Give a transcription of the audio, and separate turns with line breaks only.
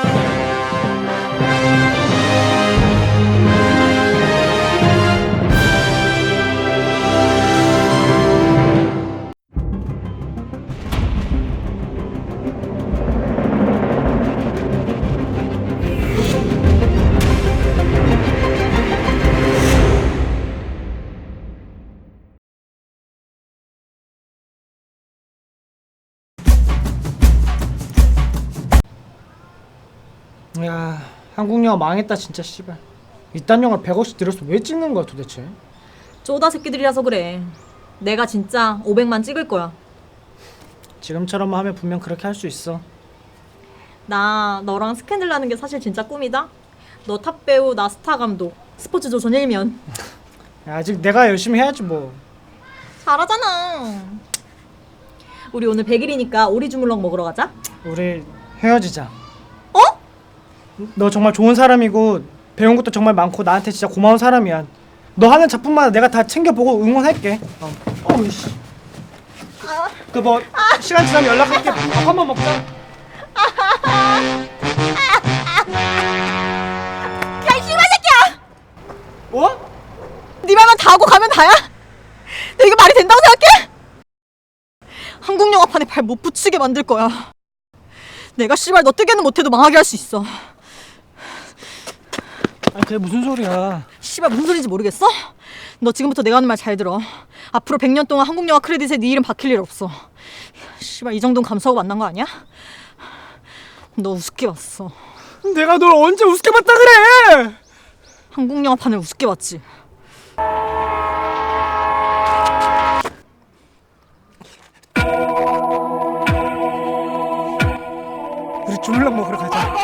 Thank you. 야 한국 영화 망했다 진짜 씨발 이딴 영화 100억씩 들여서 왜 찍는 거야 도대체
쪼다 새끼들이라서 그래. 내가 진짜 500만 찍을 거야.
지금처럼 하면 분명 그렇게 할 수 있어
나 너랑 스캔들 나는 게 사실 진짜 꿈이다. 너 탑 배우, 나 스타 감독, 스포츠 조선 일면.
야, 아직 내가 열심히 해야지 뭐
잘하잖아. 우리 오늘 100일이니까 오리 주물럭 먹으러 가자.
우리 헤어지자
어?
너 정말 좋은 사람이고 배운 것도 정말 많고 나한테 진짜 고마운 사람이야 너 하는 작품마다 내가 다 챙겨보고 응원할게 어. 어우 씨 그뭐 시간 지나면 연락할게 밥 한번 먹자
야, 이 씨발 새끼야!
뭐?
네 말만 다 하고 가면 다야? 너 이게 말이 된다고 생각해? 한국 영화판에 발 못 붙이게 만들 거야. 내가 씨발 너 뜨개는 못해도 망하게 할 수 있어.
아니 그게 무슨 소리야
씨발 무슨 소리인지 모르겠어? 너 지금부터 내가 하는 말 잘 들어. 앞으로 100년 동안 한국 영화 크레딧에 네 이름 박힐 일 없어. 씨발 이 정도는 감수하고 만난 거 아니야? 너 우습게 봤어.
내가 널 언제 우습게 봤다 그래
한국 영화판을 우습게 봤지.
우리 주물럭 먹으러 가자